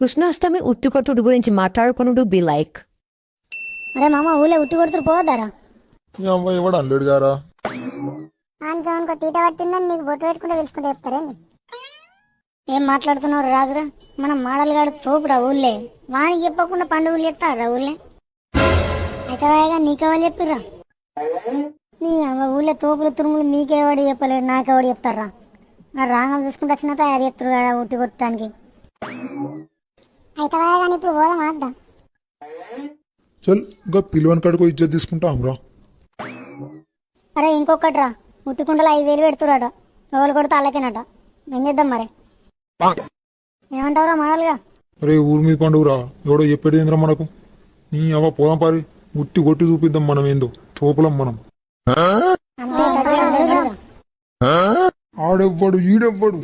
కృష్ణాష్టమి ఉట్టికొట్టుడు గురించి మాట్లాడుకునుడు be like అరే మామ ఊళ్ళో ఉట్టి కొడుతురు అమ్మాయి ఎవడు అల్లుడు గారా? ఆయనకి అనుకో తీట పట్టిందని నీకు బొట్టు పెట్టుకుంటే తెలుసుకుంటే చెప్తారేంది ఏం మాట్లాడుతున్నావు రాజుగా? మనం మాడలుగాడు తోపురా ఊళ్ళే. వానికి చెప్పకుండా పండుగలు చెప్తారా ఊళ్ళే. అయితే వాయిగా నీకెవరు చెప్పిర్రా? నీ అవ్వ ఊళ్ళో తోపులు తురుములు మీకెవడు చెప్పలేడు నాకెవడు చెప్తారా ఆ రాంగం చూసుకుంటూ వచ్చిన తయారు చేస్తారు కదా ఉట్టి కొట్టడానికి అయితే వాయిగా ఇప్పుడు పోదాం ఆద్దాం చల్ ఇంకా పిలువని కాడికి ఇజ్జత్ తీసుకుంటాం రా. అరే ఇంకొకటి రా. ముట్టుకుండలు ఐదు వేలు పెడుతురాట. ఎవరు కొడితే అలాకేనట ఏం చేద్దాం మరి? ఏమంటావురా మాడలుగా అరే ఊరి మీద పండుగరా. ఎవడో చెప్పేది ఏంద్రా మనకు? నీ అవ్వ పోదాం పారి ఉట్టి కొట్టి చూపిద్దాం మనం ఏందో. తోపులం మనం. ఆడెవ్వడు ఈడెవ్వడు.